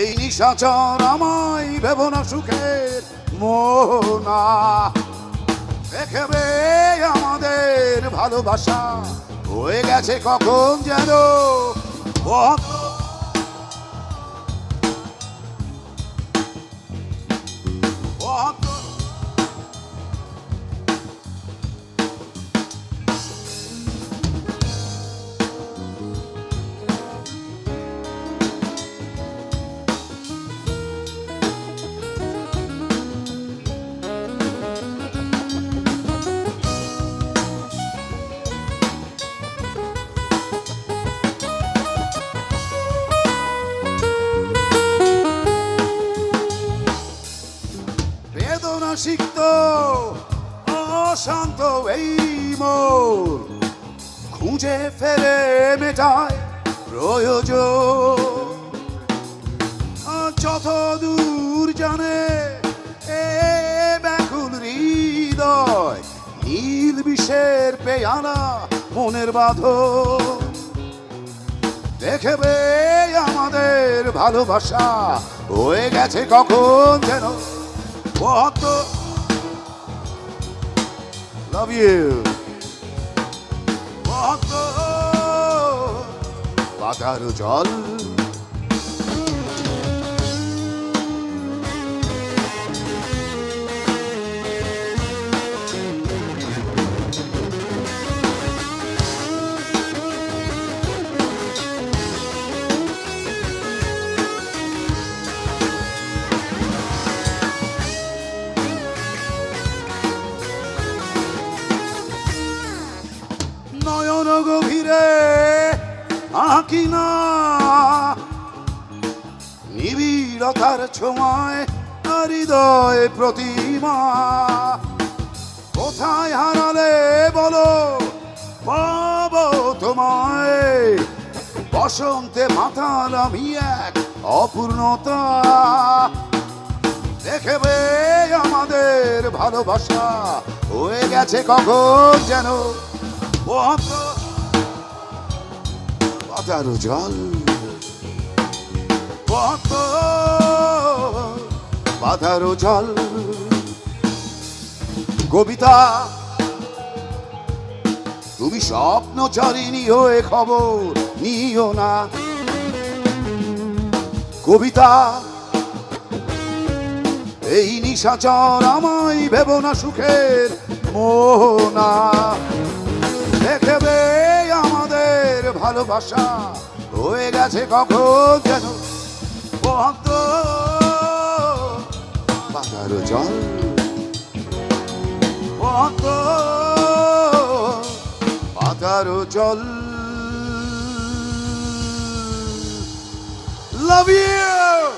এই নিশাচর আমায় ভেব না সুখের মোহনা। দেখবে আমাদের ভালোবাসা হয়ে গেছে কখন যেন? সিক্ত অশান্ত এই মোর। খুঁজে ফেরে মেটায় প্রয়োজন। যত দূর জানে, এ ব্যাকুল হৃদয় নীল বিষের পেয়ালা মনের বাঁধন। দেখবে আমাদের ভালোবাসা হয়ে গেছে কখন যেন। কত লাভ ইউ কত পাতার জল নয়ন গভীরে আঁকি না? নিবিড়তার ছোঁয়ায় হৃদয় প্রতিমা। কোথায় হারালে বলো? পাব তোমায়। বসন্তে মাথার আমি এক অপূর্ণতা। দেখবে আমাদের ভালোবাসা হয়ে গেছে কখন যেন? বন্ধ পাতার জল। বন্ধ পাতার জল। কবিতা, তুমি স্বপ্ন স্বপ্নচারিণী হয়ে খবর নিও না। কবিতা, এই নিশাচর আমায় ভেব না সুখের মোহনা। দেখবে ভালোবাসা হয়ে গেছে কখন যেন? পাতার জল। পাতার জল। Love you